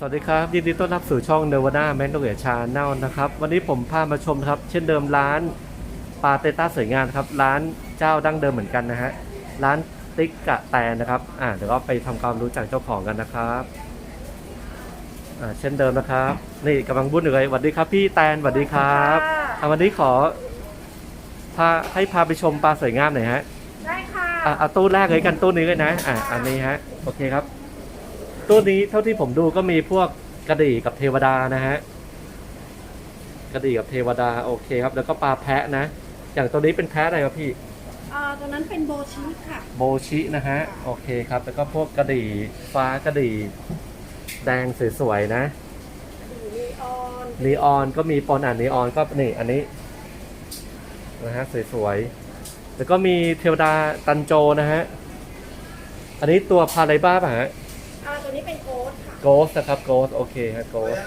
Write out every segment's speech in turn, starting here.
สวัสดีครับ ยินดีต้อนรับสู่ช่องเนวาน่าแมนโนเวียชาแนลนะครับ วันนี้ผมพามาชมครับ เช่นเดิมร้านปาเตต้าสวยงามครับ ร้านเจ้าดั้งเดิมเหมือนกันนะฮะ ร้านติ๊กกะแตนนะครับ อ่าเดี๋ยวก็ไปทำความรู้จักเจ้าของกันนะครับอ่าเช่นเดิมนะครับ นี่กำลังบุญอยู่เลยสวัสดีครับ พี่แตนสวัสดีครับอ่าวันนี้ขอพาให้พาไปชมปลาสวยงามหน่อยฮะได้ค่ะอะเอาตู้แรกเลยกันตู้นี้เลยนะ อะอันนี้ฮะโอเคครับ ตู้นี้เท่าที่ผมดูก็มีพวกกระดี่กับเทวดานะฮะกระดี่กับเทวดาโอเคครับ แล้วก็ปลาแพะนะ อย่างตัวนี้เป็นแพะอะไรครับพี่เอ่อตัวนั้นเป็นโบชิค่ะ โบชินะฮะโอเคครับ แล้วก็พวกกระดี่ฟ้ากระดี่แดงสวยๆนะนีออนนีออนก็มีปนอ่านนีออนก็นี่อันนี้นะฮะสวยๆแล้วก็มีเทวดาตันโจนะฮะอันนี้ตัวพาไรบ้าป่ะฮะอ่าตัวนี้เป็น โกดค่ะโกสนะครับโกสโอเคครับโกส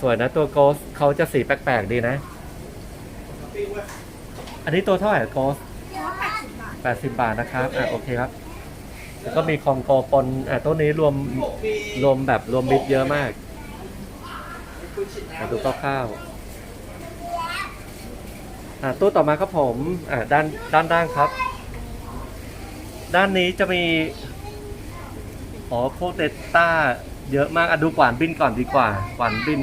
สวยนะตัวโกสเขาจะสีแปลกๆดีนะ อันนี้ตัวเท่าไหร่โกสร้อยแปดสิบบาท80 บาทนะครับอะโอเคครับแล้วก็มีคองโกปนอะตัวนี้รวมรวมแบบรวมมิตรเยอะมากมาดูคร่าวๆอะตู้ต่อมาครับผมอะด้านด้านด้านครับ ด้านนี้จะมี อ๋อพวกเตต้าเยอะมากอะดูกวานบินก่อนดีกว่า กวานบิน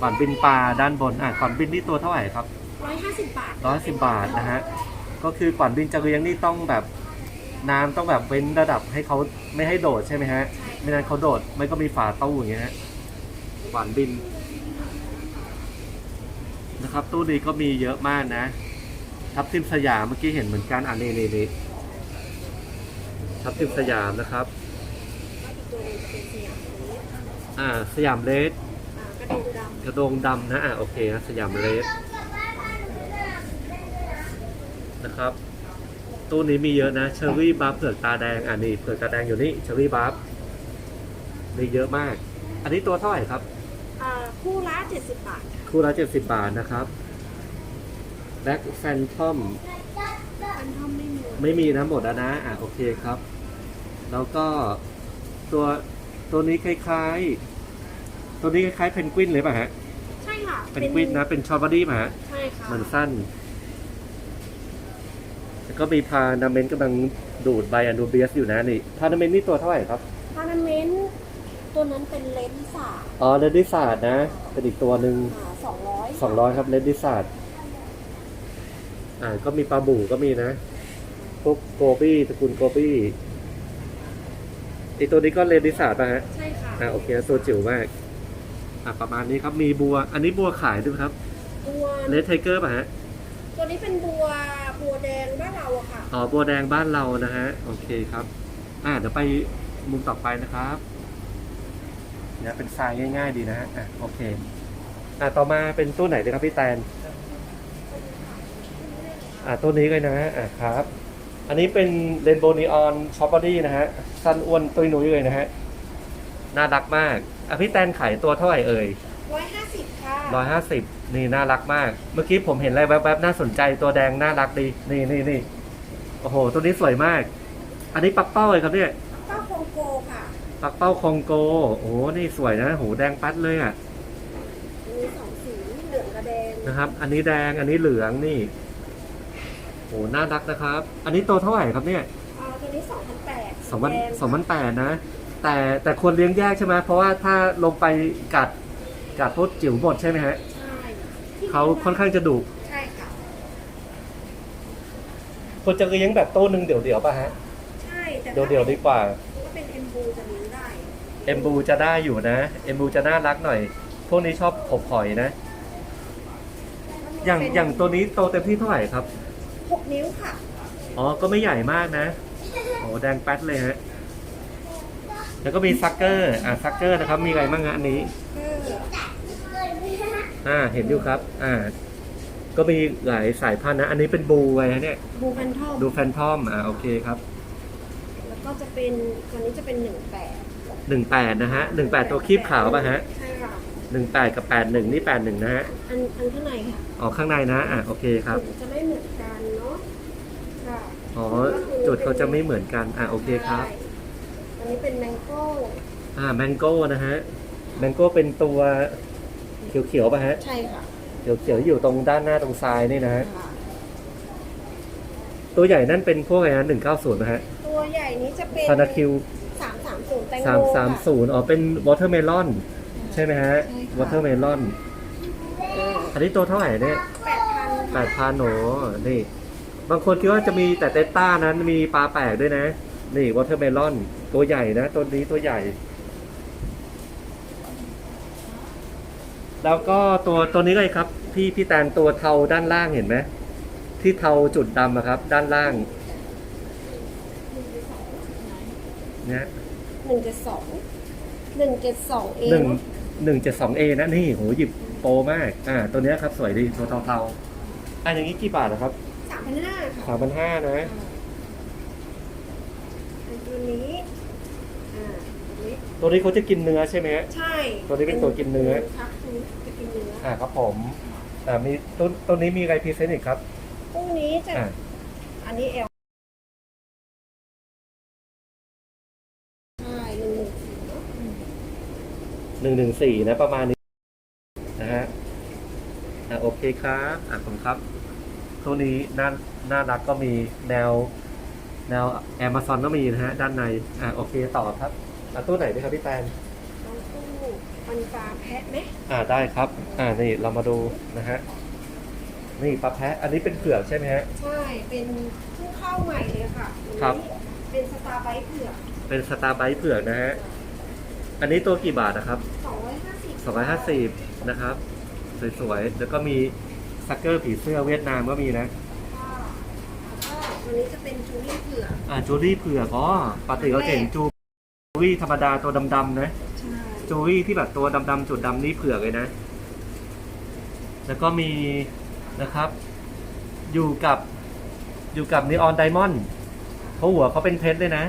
กวานบินปลาด้านบน อะ กวานบินนี่ตัวเท่าไหร่ครับร้อยห้าสิบบาทร้อยสิบบาทนะฮะ ก็คือกวานบินจะเลี้ยงนี่ต้องแบบน้ำต้องแบบเว้นระดับให้เขาไม่ให้โดดใช่ไหมฮะ ไม่นั้นเขาโดดไม่ก็มีฝาตู้อย่างเงี้ยฮะกวานบิน นะครับ ตู้นี้ก็มีเยอะมากนะ ทับทิมสยามเมื่อกี้เห็นเหมือนกันอะนี่นี่นี่ ทับทิมสยามนะครับแล้วอีกตัวหนึงจะเป็นสยามเลสอ่าสยามเลสอ่ากระดูกดกระโดงดำนะอะโอเคนะสยามเลสนะครับตู้นี้มีเยอะนะเชอรี่บัฟเผือกตาแดงอะนี่เผือกตาแดงอยู่นี่เชอรี่บัฟมีเยอะมาก อันนี้ตัวเท่าไหร่ครับำอ่าคู่ละเจ็ดสิบบาทค่ะคู่ละเจ็ดสิบบาทนะครับแบ็คแฟนทอมอันทอมไม่มีไม่มีนะหมดแล้วนะ อะ โอเคครับ แล้วก็ตัวตัวนี้คล้ายๆ ตัวนี้คล้ายๆเพนกวินเลยป่ะฮะใช่ค่ะเพนกวินนะ เป็นชอร์บอดี้ป่ะฮะใช่ค่ะมันสั้น แล้วก็มีพานาเมนต์กำลังดูดใบอนูเบียสอยู่นะนี่พานาเมนต์นี่ตัวเท่าไหร่ครับพานาเมนต์ตัวนั้นเป็นเลนส์สาอ๋อเลดดิสาดนะเป็นอีกตัวหนึ่งอ่าสองร้อยสองร้อยครับเลดดิสาดอ่าก็มีปลาบู่ก็มีนะพวกโกบี้ตระกูลโกบี้ ไอตัวนี้ก็เลดดิสาดป่ะฮะใช่ค่ะอ่าโอเคตัวจิ๋วมากอ่าประมาณนี้ครับมีบัว อันนี้บัวขายด้วยไหมครับบัวเลดไทเกอร์ป่ะฮะตัวนี้เป็นบัวบัวแดงบ้านเราอะค่ะอ๋อบัวแดงบ้านเรานะฮะโอเคครับ อ่าเดี๋ยวไปมุมต่อไปนะครับเนี่ยเป็นทรายง่าย ๆ ดีนะฮะอะโอเคอ่าต่อมาเป็นตู้ไหนดีครับพี่แตนอ่าตู้นี้เลยนะฮะอ่าครับ อันนี้เป็นเรนโบว์นีออนช็อปปอดี้นะฮะ สั้นอ้วนตุ้ยนุ้ยเลยนะฮะ น่ารักมากอะพี่แตนขายตัวเท่าไหร่เอ่ยร้อยห้าสิบค่ะร้อยห้าสิบนี่น่ารักมาก เมื่อกี้ผมเห็นอะไรแวบๆน่าสนใจตัวแดงน่ารักดี นี่นี่นี่โอ้โห ตัวนี้สวยมาก อันนี้ปักเป้าเลยครับเนี่ยเต้าโคงโกค่ะ ปักเป้าคองโก โอ้โหนี่สวยนะโหแดงปัดเลยอะมีสองสีเหลืองกับแดงนะครับ อันนี้แดงอันนี้เหลืองนี่ โอ้น่ารักนะครับ อันนี้ตัวเท่าไหร่ครับเนี่ยอ่าตัวนี้สองพันแปดสองพันสองพันแปดนะ แต่แต่ควรเลี้ยงแยกใช่ไหมเพราะว่าถ้าลงไปกัดกัดพวกจิ๋วหมดใช่ไหมฮะใช่เขาค่อนข้างจะดุใช่ค่ะ ควรจะเลี้ยงแบบโต้หนึ่งเดี่ยวๆป่ะฮะใช่แต่เดี่ยวๆดีกว่าถ้าเป็นเอ็มบูจะเลี้ยงได้ เอ็มบูจะได้อยู่นะ เอ็มบูจะน่ารักหน่อย พวกนี้ชอบขบหอยนะ อย่างอย่างตัวนี้โตเต็มที่เท่าไหร่ครับ หกนิ้วค่ะ อ๋อ ก็ไม่ใหญ่มากนะ โอ้แดงแป๊ดเลยฮะ แล้วก็มีซักเกอร์ อ่าซักเกอร์นะครับ มีอะไรบ้างฮะอันนี้ อ่า เห็นอยู่ครับ อ่า ก็มีหลายสายพันธุ์นะ อันนี้เป็นบูไงฮะเนี่ย บูแฟนทอมดูแฟนทอม อ่า โอเคครับแล้วก็จะเป็นตัวนี้จะเป็นหนึ่งแปดหนึ่งแปดนะฮะหนึ่งแปดตัวคีบขาวป่ะฮะ ใช่ค่ะหนึ่งแปดกับแปดหนึ่งนี่แปดหนึ่งนะฮะ อันอันข้างในค่ะ อ๋อข้างในนะ อ่าโอเคครับจุดจะไม่เหมือนกันเนาะค่ะ อ๋อจุดเขาจะไม่เหมือนกัน อะโอเคครับใช่นนี้เป็นแมงโก้อ่าแมงโก้นะฮะแมงโก้เป็นตัวเขียวๆป่ะฮะใช่ค่ะเขียวๆที่อยู่ตรงด้านหน้าตรงซ้ายนี่นะฮะค่ะ ตัวใหญ่นั่นเป็นพวกอะไรนะหนึ่งเก้าศูนย์นะฮะตัวใหญ่นี้จะเป็นพานาคิวสามสามศูนย์แตงสาโมมสามค่ะ ศูนย์อ๋อเป็นวอเตอร์เมลอนใช่ไหมฮะใช่ค่ะ วอเตอร์เมลอนเอออันนี้ตัวเท่าไหร่เนี่ยแปดพันแปดพันโหนี่ บางคนคิดว่าจะมีแต่เตต้านั้นมีปลาแปลกด้วยนะ นี่วอเตอร์เมลอนตัวใหญ่นะตัวนี้ตัวใหญ่ แล้วก็ตัวตัวนี้เลยครับ พี่พี่แตนตัวเทาด้านล่างเห็นไหมที่เทาจุดดำอะครับ ด้านล่างเนี่ยหนึ่งเจ็ดสองหนึ่งเจ็ดสองเอหนึ่งงหนึ่งเจ็ดสองเอนะนี่โหหยิบโปรมาก อ่า ตัวเนี้ยครับ สวยดีตัวเทาๆอะอย่างนี้กี่บาทนะครับสาม พันห้าค่ะสามพันห้านะ อันตัวนี้ อ่าตัวนี้ตัวนี้เขาจะกินเนื้อใช่ไหมฮะใช่ตัวนี้เป็นตัวกินเนื้อ ครับตัวนี้จะกินเนื้ออ่าครับผม อ่ามีตัวตัวนี้มีอะไรพรีเซนต์อีกครับ พรุ่งนี้จะ อ่า อันนี้เอลใช่หนึ่งหนึ่งสี่เนอะหนึ่งหนึ่งสี่นะประมาณนี้นะฮะ อ่าโอเคครับ อ่าผมครับ ตัวนี้น่าน่ารักก็มีแนว แนวแอม z ซอนก็มีนะฮะ ด้านใน อ่าโอเคต่อครับอ่าตัวไหนดีครับพี่แตนน้องตู้มันปลาแพะไหมอ่าได้ครับ อ่านี่เรามาดูนะฮะนี่ปลาแพะ อันนี้เป็นเผือกใช่ไหมฮะ ใช่ เป็นเพิ่งเข้าใหม่เลยค่ะอันนี้ครับเป็นสตาร์ไบต์เผือกเป็นสตาร์ไบต์เผือกนะฮะ อันนี้ตัวกี่บาทนะครับสองร้อยห้าสิบสองร้อยห้าสิบนะครับ สวยๆ แล้วก็มี ซักเกอร์ผีเสื้อเวียดนามก็มีนะค่ะแล้วก็ตัวนี้จะเป็นจูเลี่ยนเผือกอ่าจูรี่เผือกอ๋อปกติเราจะเห็นจูรี่ธรรมดาตัวดำๆนะใช่จูรี่ที่แบบตัวดำๆจุดดำนี่เผือกเลยนะ แล้วก็มีนะครับ อยู่กับอยู่กับนีออนไดมอนด์เขาหัวเขาเป็นเพชรเลยนะ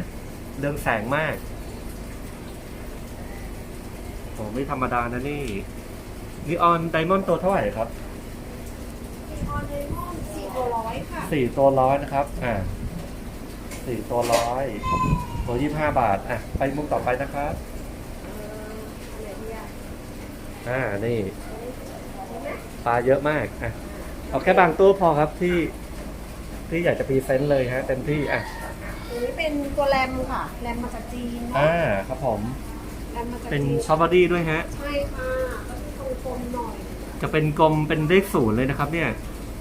เรืองแสงมากโอ้ไม่ธรรมดานะนี่นีออนไดมอนด์ตัวเท่าไหร่ครับ มีออนไดมอนด์สี่ ตัวร้อยค่ะสี่ตัวร้อยนะครับ อ่าสี่ตัวร้อยตัวยี่ห้าบาท อะ ไปมุมต่อไปนะครับเอ่ออะไรดีอะอ่า นี่เห็นไหมปลาเยอะมาก อะ เอาแค่บางตู้พอครับที่ ที่อยากจะพรีเซนต์เลยฮะเต็มที่ อะ ตัวนี้เป็นตัวแรมค่ะ แรมมาจากจีนเนอะอ่า ครับผม แรมมาจากเป็นจีนช็อปบอดี้ด้วยฮะ ใช่ค่ะก็จะตรงกลมๆหน่อย จะเป็นกลมเป็นเลขศูนย์เลยนะครับเนี่ย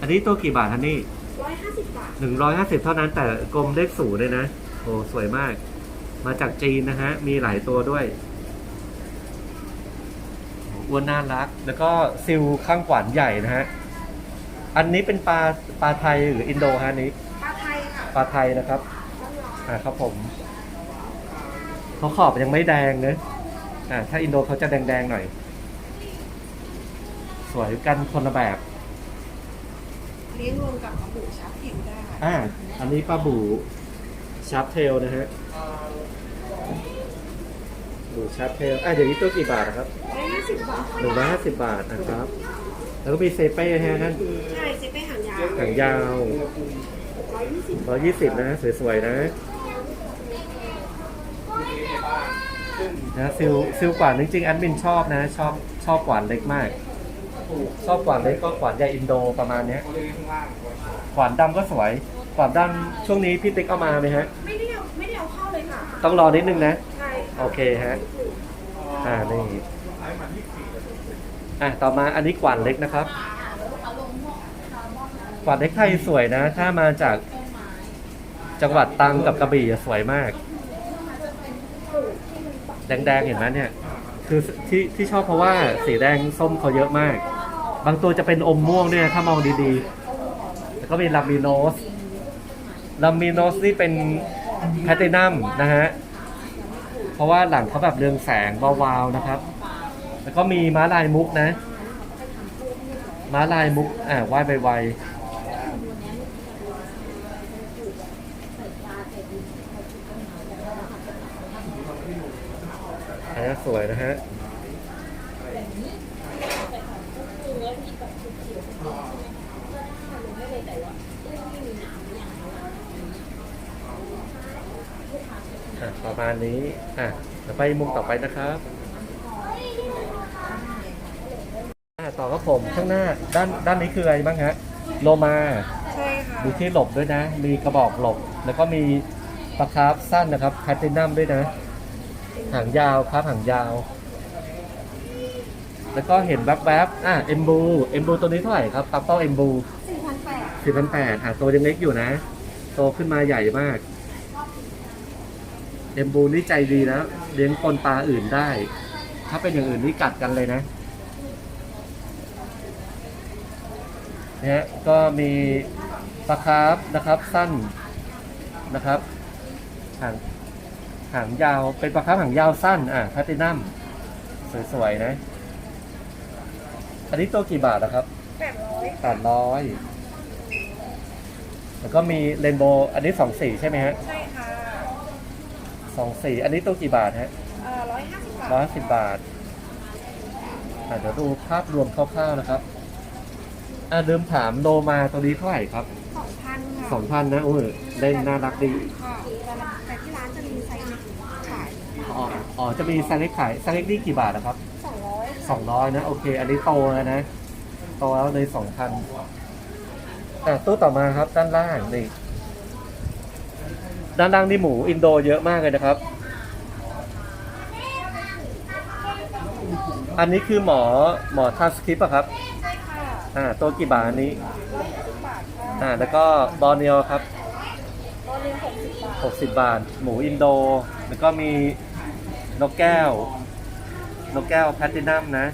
อันนี้ตัวกี่บาทฮะนี่ร้อยห้าสิบบาทหนึ่งร้อยห้าสิบเท่านั้นแต่กลมเลขศูนย์เลยนะ โอ้สวยมาก มาจากจีนนะฮะ มีหลายตัวด้วยโอ้อ้วนน่ารัก แล้วก็ซิลข้างขวานใหญ่นะฮะ อันนี้เป็นปลาปลาไทยหรืออินโดฮะอันนี้ ปลาไทยค่ะปลาไทยนะครับต้องรออ่าครับผมเขาขอบยังไม่แดงเนอะอ่าถ้าอินโดเขาจะแดงๆหน่อย สวยกันคนละแบบ เลี้ยงรวมกับกระปุกชับเห็นได้อ่า อันนี้ปลาบูชาร์ปเทลนะฮะบูชาร์ปเทลอ่าเดี๋ยวนี้ตัวกี่บาทนะครับร้อยห้าสิบบาทหนึ่งร้อยห้าสิบบาทนะครับ แล้วก็มีเซเป้ฮะท่านใช่เซเป้หางยาวหางยาวร้อยยี่สิบร้อยยี่สิบนะสวยๆนะนะซิลซิลกวานจริงๆแอดมินชอบนะ ชอบชอบกวานเล็กมาก ชอบกวานเล็กก็กวานใหญ่อินโดประมาณเนี้ยกวานดำก็สวยกวานดำช่วงนี้พี่ติ๊กเอามาไหมฮะ ไม่ได้เอาไม่ได้เอาเข้าเลยค่ะ ต้องรอนิดนึงนะ ใช่โอเคฮะ อ่า นี่ อะ ต่อมาอันนี้กวานเล็กนะครับ กวานเล็กไทยสวยนะ ถ้ามาจากจังหวัดตรังกับกระบี่อะสวยมาก แดงๆ เห็นไหมเนี่ย คือที่ที่ชอบเพราะว่าสีแดงส้มเขาเยอะมาก บางตัวจะเป็นอมม่วงด้วยนะถ้ามองดีๆ แล้วก็มีลามิโนสลามิโนสนี่เป็นแพลตินัมนะฮะ เพราะว่าหลังเขาแบบเรืองแสงวาวๆนะครับ แล้วก็มีม้าลายมุกนะ ม้าลายมุก อ่าว่ายไวๆอันนี้สวยนะฮะ อ่า อะ ประมาณนี้ อะเดี๋ยวไปมุมต่อไปนะครับอะต่อครับผมข้างหน้าด้านด้านนี้คืออะไรบ้างฮะโลมาใช่ค่ะมีที่หลบด้วยนะ มีกระบอกหลบ แล้วก็มีปลาคาร์ฟสั้นนะครับแพตตินัมด้วยนะ หางยาวครับหางยาว แล้วก็เห็นแวบๆอะเอ็มบูเอ็มบูตัวนี้เท่าไหร่ครับปัปเปิลเอ็มบูสี่พันแปดสี่พันแปดอะตัวยังเล็กอยู่นะ โตขึ้นมาใหญ่มาก เอ็มบูนี่ใจดีนะเลี้ยงปนปลาอื่นได้ ถ้าเป็นอย่างอื่นนี่กัดกันเลยนะเนี่ยก็มีปลาคาร์ฟนะครับสั้นนะครับหางหางยาวเป็นปลาคาร์ฟหางยาวสั้นอะแพลตินัมสวยๆนะ อันนี้ตัวกี่บาทนะครับแปดร้อยแปดร้อยแล้วก็มีเรนโบว์อันนี้สองสีใช่ไหมฮะ ใช่ค่ะ สองสีอันนี้ตัวกี่บาทฮะเอ่อร้อยห้าสิบบาทร้อยสิบบาทอะเดี๋ยวดูภาพรวมคร่าวๆนะครับอะเดิมถามโลมาตัวนี้เท่าไหร่ครับสองพันค่ะสองพันนะโอ้ยเล่นน่ารักดีค่ะแต่ที่ร้านจะมีไซส์เล็กขายอ๋ออ๋อจะมีไซส์เล็กขายไซส์เล็กนี่กี่บาทนะครับสองร้อยสองร้อยนะโอเค อันนี้โตแล้วนะโตแล้วเลยสองพันอะตู้ต่อมาครับด้านล่างนี่ ด้านล่างนี่หมูอินโดเยอะมากเลยนะครับ อันนี้คือหมอหมอทาสคริปอะครับใช่ค่ะอ่าตัวกี่บาทอันนี้ร้อยห้าสิบบาทค่ะอ่าแล้วก็บอร์เนียวครับตอนนี้หกสิบบาทหกสิบบาท หมูอินโด แล้วก็มีนกแก้ว นกแก้วแพลตตินัมนะ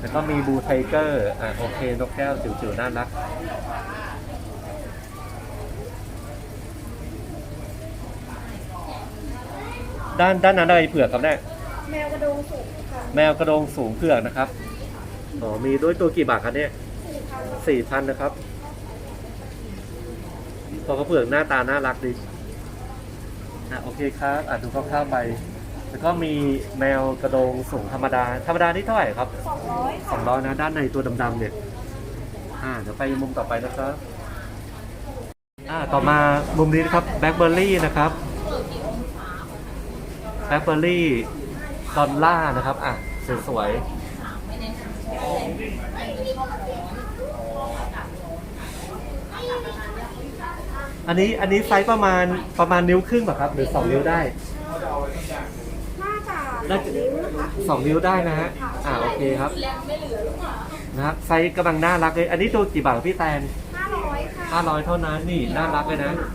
แล้วก็มีบูไทเกอร์ อ่าโอเค นกแก้วจิ๋วๆน่ารัก ด้านด้านนั้นอะไรเผือกครับเนี่ยแมวกระโดงสูงค่ะแมวกระโดงสูงเผือกนะครับอ๋อมีด้วยตัวกี่บาทครับเนี่ยสี่พันสี่พันนะครับตัวกระเผือกหน้าตาน่ารักดีอะโอเคครับอะดูคร่าวๆไป แล้วก็มีแมวกระโดงสูงธรรมดา ธรรมดานี่เท่าไหร่ครับสองร้อยสองร้อยนะด้านในตัวดำๆเนี่ยอ่าเดี๋ยวไปมุมต่อไปนะครับอ่าต่อมามุมนี้นะครับแบล็คเบอร์รี่นะครับแบ ล็คเบอร์รี่ดอลล่านะครับ อะ สวยๆอันนี้อันนี้ไซส์ประมาณประมาณนิ้วครึ่งป่ะครับ หรือสองนิ้วได้ น่าจะนิ้วนะคะสองนิ้วได้นะฮะ อ่าโอเคครับ นะครับไซส์กำลังน่ารักเลย อันนี้ตัวกี่บาทพี่แตนห้าร้อยค่ะห้าร้อยเท่านั้นนี่น่ารักเลยนะอะ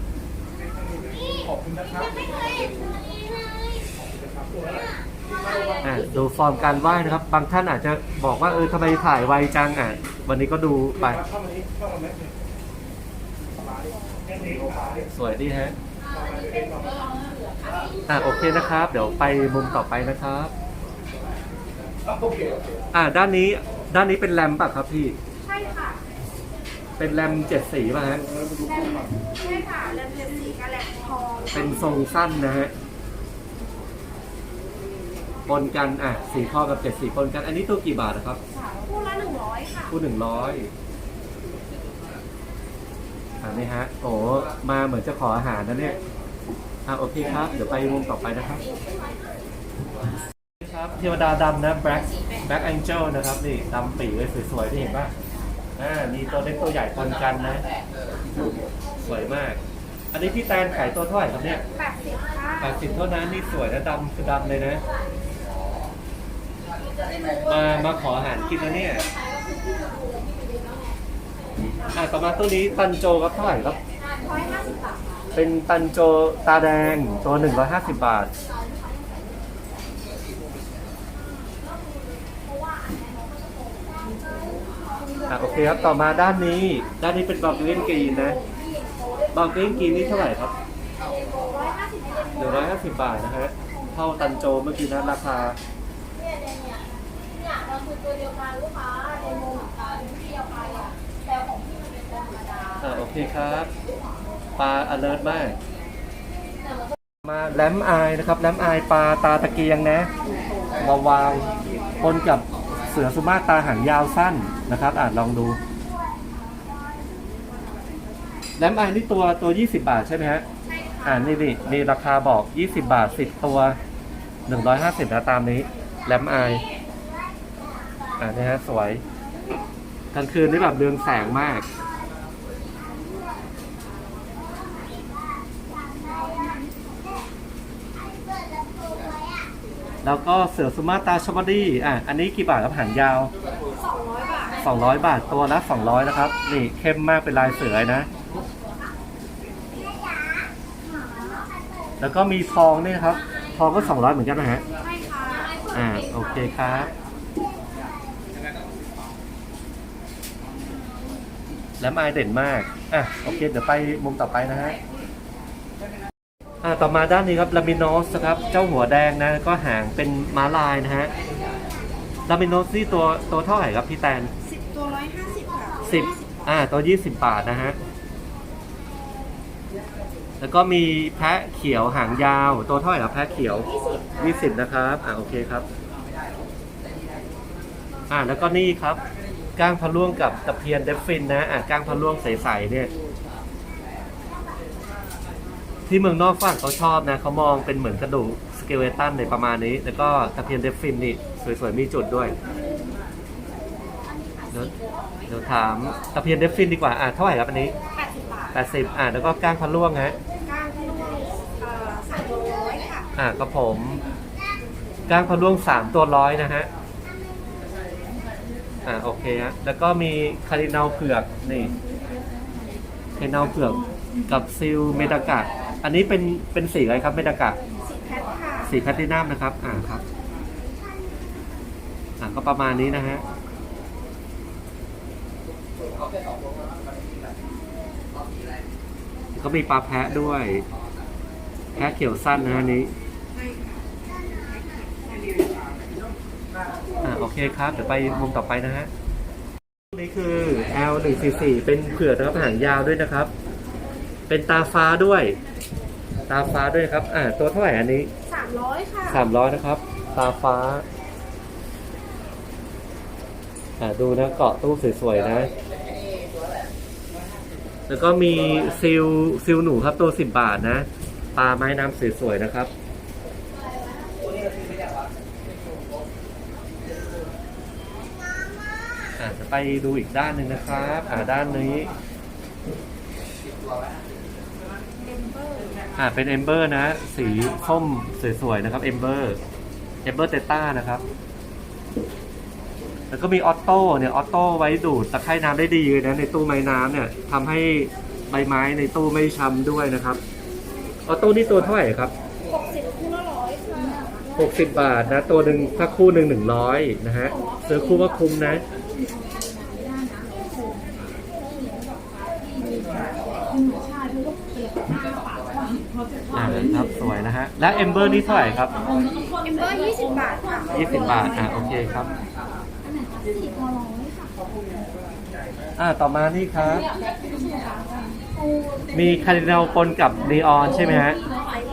ดูฟอร์มการไหว้นะครับ บางท่านอาจจะบอกว่าเออทำไมถ่ายไวจังอะ วันนี้ก็ดูไป สวยดีฮะอะโอเคนะครับ เดี๋ยวไปมุมต่อไปนะครับอะด้านนี้ด้านนี้เป็นแรมป่ะครับพี่ ใช่ค่ะ เป็นแรมเจ็ดสีป่ะฮะแลมใช่ค่ะแลมเจ็ดสีกับแลมทอง เป็นทรงสั้นนะฮะ ปนกันอะสีทองกับเจ็ดสีปนกัน อันนี้ตัวกี่บาทนะครับคู่ละหนึ่งร้อยค่ะคู่หนึ่งร้อยอ่านี่ฮะ โอ้มาเหมือนจะขออาหารนะเนี่ยอะโอเคครับ เดี๋ยวไปมุมต่อไปนะครับครับเทวดาดำนะ Black Black Angel นะครับ นี่ดำปีเลยสวยๆที่เห็นป่ะอ่ามีตัวเล็กตัวใหญ่ปนกันนะ สวยมาก อันนี้พี่แตนขายตัวเท่าไหร่ครับเนี่ยแปดสิบค่ะแปดสิบเท่านั้นนี่สวยนะดำคือดำเลยนะ มามาขออาหารกินนะเนี่ยอะต่อมาตัวนี้ตันโจครับเท่าไหร่ครับร้อยห้าสิบบาทเป็นตันโจตาแดงตัวหนึ่งร้อยห้าสิบบาท อะโอเคครับต่อมาด้านนี้ ด้านนี้เป็นบอกเล่นกรีนนะบอกเล่นกรีนนี่เท่าไหร่ครับร้อยห้าสิบหนึ่งร้อยห้าสิบบาทนะฮะเท่าตันโจเมื่อกี้นะราคา เนี่ยเนี่ยเนี่ยเนี่ยเรา คือตัวเดียวกันลูกค้าในโมเหมือนกันที่เอาไปอะแต่ของพี่มันเป็นตัวธรรมดาอ่าโอเคครับ ปลา alert มากมาแลมอายนะครับแลมอายปลาตาตะเกียงนะมาวางปนกับเสือสุมาตราหางยาวสั้นนะครับอ่านลองดูแลมอายนี่ตัวตัว 20 บาทใช่ไหมฮะใช่คอ่านี่นี่มีราคาบอก 20 บาท 10 ตัว 150นะตามนี้แลมอาย อ่านี่ฮะสวยกลางคืนนี่แบบเรืองแสงมาก แล้วก็เสือสุมาตราชมดีอะ อันนี้กี่บาทครับหางยาว 200 บาทตัวละ200 นะครับ นี่เข้มมากเป็นลายเสือนะ แล้วก็มีทองนี่นะครับ ทองก็ 200 เหมือนกันนะฮะใช่ค่ะอ่า โอเคครับ แล้วไม้เด่นมากอะโอเค เดี๋ยวไปมุมต่อไปนะฮะอ่าต่อมาด้านนี้ครับลามิโนสนะครับ เจ้าหัวแดงนะ ก็หางเป็นม้าลายนะฮะลามิโนสนี่ตัวตัวเท่าไหร่ครับพี่แตนสิบตัวร้อยห้าสิบค่ะสิบอ่าตัวยี่สิบบาทนะฮะ แล้วก็มีแพะเขียวหางยาว ตัวเท่าไหร่ครับแพะเขียวยี่สิบนะครับ อ่าโอเคครับ อ่าแล้วก็นี่ครับ ก้างพะล่วงกับตะเพียนเดฟฟินนะอ่าก้างพะล่วงใสๆเนี่ย ที่เมืองนอกฝรั่งเขาชอบนะเขามองเป็นเหมือนกระดูกสเกเลตันในประมาณนี้ แล้วก็ตะเพียนเดฟฟินนี่สวยๆมีจุดด้วยเดี๋ยวเดี๋ยวถามตะเพียนเดฟฟินดีกว่าอ่าเท่าไหร่ครับอันนี้แปดสิบบาทแปดสิบอ่าแล้วก็ก้างพะล่วงฮะก้างที่เอ่อสามร้อยค่ะอ่าก็ผมก้างพะล่วงสามตัวร้อยนะฮะ อ่าโอเคฮะแล้วก็มีคารินาลเผือกนี่คารินาลเผือกกับซิลเมดากะอันนี้เป็นเป็นสีอะไรครับเมดากะสีแพทค่ะสีแพลตตินัมนะครับ อ่าครับอ่าก็ประมาณนี้นะฮะก็มีปลาแพะด้วย แพะเขียวสั้นนะฮะอันนี้ อ่าโอเคครับเดี๋ยวไปมุมต่อไปนะฮะนี่คือ L 1 4 4เป็นเผือกนะครับหางยาวด้วยนะครับ เป็นตาฟ้าด้วย ตาฟ้าด้วยนะครับ อ่า ตัวเท่าไหร่อันนี้สามร้อยค่ะสามร้อยนะครับ ตาฟ้า อ่าดูนะเกาะตู้สวยๆนะ แล้วก็มีซิลซิลหนูครับตัวสิบบาทนะปลาไม้น้ำสวยๆนะครับ อ่าจะ ไปดูอีกด้านหนึ่งนะครับอ่าด้านนี้อ่าเป็นเอมเบอร์นะ สีส้มสวยๆนะครับเอมเบอร์เอมเบอร์เตต้านะครับ แล้วก็มีออโต้เนี่ยออโต้ไว้ดูดตะไคร่น้ำได้ดีเลยนะในตู้ไม้น้ำเนี่ยทำให้ใบไม้ในตู้ไม่ช้ำด้วยนะครับออโต้นี่ตัวเท่าไหร่ครับหกสิบคู่ละร้อยค่ะ60 บาทนะ ตัวหนึ่งถ้าคู่หนึ่งหนึ่งร้อยนะฮะซื้อคู่ก็คุ้มนะ อ่าครับสวยนะฮะ และเอมเบอร์นี่เท่าไหร่ครับเอ็มเบอร์ยี่สิบบาทค่ะ20บาท อ่าโอเคครับอ่าต่อมานี่ครับ มีคาร์ดินัลปนกับนีออนใช่ไหมฮะ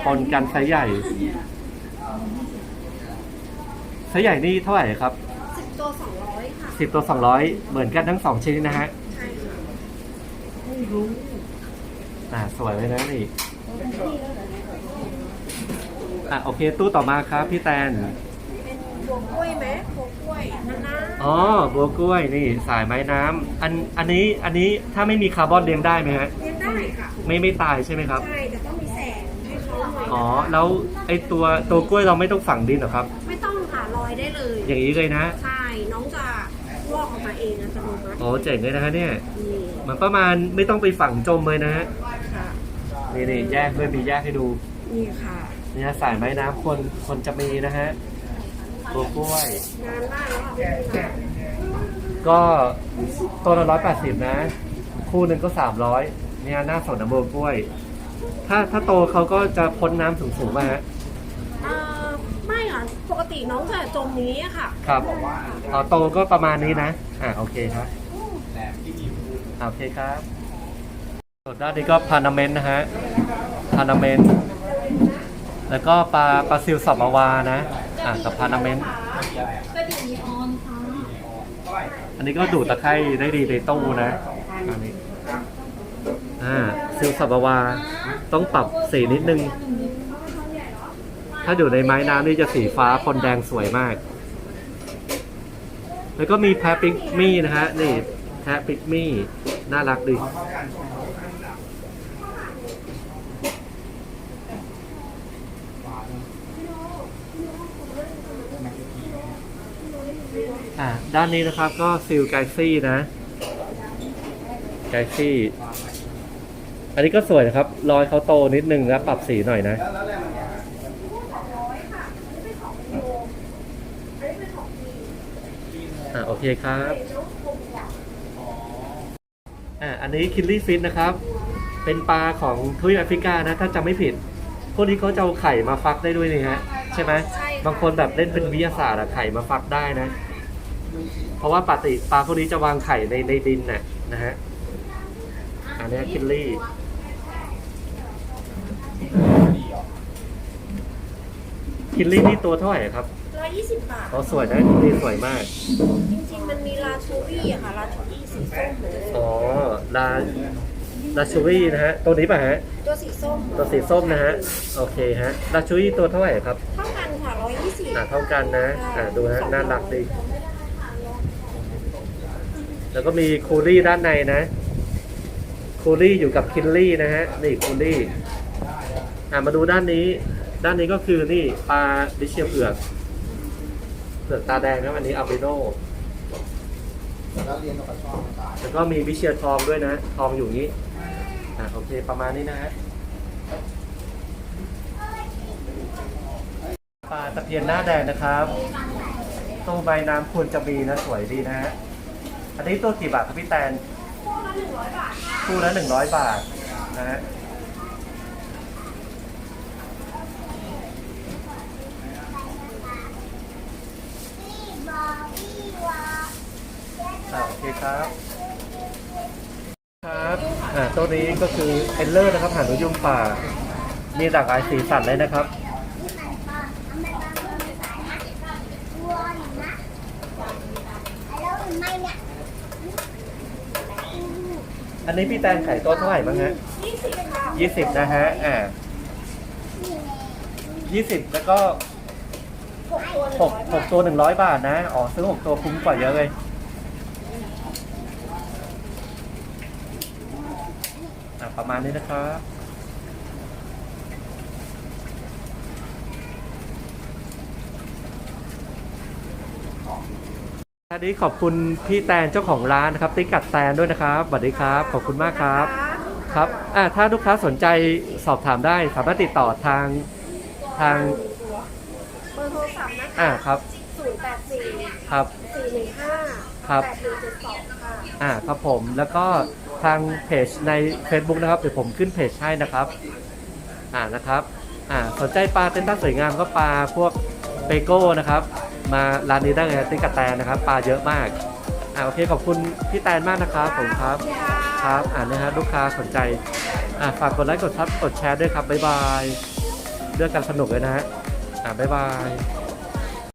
ปนกันไซส์ใหญ่ไซส์ใหญ่นี่เท่าไหร่ครับสิบตัวสองร้อยค่ะ10ตัว200เหมือนกันทั้งสองชนิดนะฮะใช่ค่ะอ่าสวยเลยนะนี่ อะโอเค ตู้ต่อมาครับพี่แตน เป็นบวกกล้วยไหมบวกกล้วยนานาอ๋อบัวกล้วยนี่สายไม้น้ำอันอันนี้อันนี้ถ้าไม่มีคาร์บอนเลี้ยงได้ไหมฮะเลี้ยงได้ค่ะ ไม่ไม่ตายใช่ไหมครับ ใช่ แต่ต้องมีแสงให้เขาหน่อยอ๋อแล้วไอตัวตัวกล้วยเราไม่ต้องฝังดินเหรอครับ ไม่ต้องหาลอยได้เลย อย่างนี้เลยนะใช่ น้องจะลอกออกมาเองอัตโนมัติโอ้เจ๋งเลยนะฮะเนี่ยนี่เหมือนประมาณไม่ต้องไปฝังจมเลยนะฮะค่ะ นี่นี่แยกด้วยมีแยกให้ดู นี่ค่ะ นี่ฮะสายไม้น้ำคนคนจะมีนะฮะตัวกล้วยงานได้แล้วอะก็ตัวละร้อยแปดสิบนะ คู่หนึ่งก็สามร้อยเนี่ยหน้าสนนะโบวกล้วย ถ้าถ้าโตเขาก็จะพ้นน้ำสูงๆมาฮะเอ่อไม่ค่ะ ปกติน้องจะจมนี้อะค่ะ ครับอ๋อโตก็ประมาณนี้นะอ่าโอเคครับอ่าโอเคครับส่วนด้านนี้ก็พานาเมนต์นะฮะพานาเมนต์ แล้วก็ปลาปลาซิลสับมาวานะอ่ากับพานาเมนต์ก็ดีนีออนค่ะอันนี้ก็ดูดตะไคร่ได้ดีในตู้นะอันนี้อ่าซิลสับมาวาต้องปรับสีนิดนึง ถ้าอยู่ในไม้น้ำนี่จะสีฟ้าปนแดงสวยมาก แล้วก็มีแพะปิกมี่นะฮะนี่แพะปิกมี่น่ารักดี ด้านนี้นะครับก็ซิลไกซี่นะไกซี่ อันนี้ก็สวยนะครับ รอยเขาโตนิดนึงแล้วปรับสีหน่อยนะ อ่าโอเคครับ อ่าอันนี้คิลลี่ฟิตนะครับ เป็นปลาของทวีปแอฟริกานะ ถ้าจำไม่ผิด พวกนี้เขาจะเอาไข่มาฟักได้ด้วยนี่ฮะ ใช่ไหมใช่ค่ะบางคนแบบเล่นเป็นวิทยาศาสตร์อะไข่มาฟักได้นะ เพราะว่าปกติปลาพวกนี้จะวางไข่ในในดินน่ะนะฮะอันนี้คิลลี่คิลลี่นี่ตัวเท่าไหร่ครับร้อยยี่สิบบาทอ๋อสวยนะคิลลี่สวยมาก จริงๆ มันมีลาชูรี่อะค่ะ ลาชูรี่สีส้มเหมือนกันอ๋อลาลาชูรี่นะฮะ ตัวนี้ป่ะฮะ ตัวสีส้มตัวสีส้มนะฮะ โอเคฮะลาชูรี่ตัวเท่าไหร่ครับ เท่ากันค่ะร้อยยี่สิบอ่าเท่ากันนะ อ่าดูฮะ น่ารักดี แล้วก็มีคูลี่ด้านในนะ คูลี่อยู่กับคิลลี่นะฮะ นี่คูลี่อ่ามาดูด้านนี้ ด้านนี้ก็คือนี่ปลาดิเชียเผือกเผือกตาแดงนะอันนี้อัลบิโนแล้วเรียนกับปลาช่อนตายแล้วก็มีวิเชียทองด้วยนะ ทองอยู่นี้อ่าโอเคประมาณนี้นะฮะปลาตะเพียนหน้าแดงนะครับตู้ใบน้ำควรจะมีนะสวยดีนะฮะ อันนี้ตัวกี่บาทครับพี่แตนคู่ละหนึ่งร้อยบาทนะฮะอ่าโอเคครับ ครับ อ่าตัวนี้ก็คือเอลเลอร์นะครับหานุยุงป่า มีหลากหลายสีสันเลยนะครับ อันนี้พี่แตนขายตัวเท่าไหร่บ้างฮะยี่สิบค่ะยี่สิบนะฮะ อ่ายี่สิบแล้วก็หกหกหกตัวหนึ่งร้อยบาทนะ อ๋อซื้อหกตัวคุ้มกว่าเยอะเลย อะประมาณนี้นะครับ อันนี้ขอบคุณพี่แตนเจ้าของร้านนะครับ ติ๊กกัดแตนด้วยนะครับสวัสดีครับ ขอบคุณมากครับ ครับอ่าถ้าลูกค้าสนใจสอบถามได้ สามารถติดต่อทางทางเบอร์โทรศัพท์นะคะอ่าครับศูนย์แปดสี่ครับ สี่หนึ่งห้าครับ แปดหนึ่งเจ็ดสองค่ะอ่าครับผมแล้วก็ทางเพจใน Facebook นะครับเดี๋ยวผมขึ้นเพจให้นะครับอ่านะครับอ่าสนใจปลาเต้นต้าสวยงามก็ปลาพวกเบโก้นะครับ มาร้านนี้ได้เลยติ๊กกะแตนนะครับปลาเยอะมากอ่าโอเคขอบคุณพี่แตนมากนะครับผมครับครับอ่านนะฮะลูกค้าสนใจอ่าฝากกดไลค์กดซับกดแชร์ด้วยครับบ๊ายบายเลือกกันสนุกเลยนะฮะอ่าบ๊ายบาย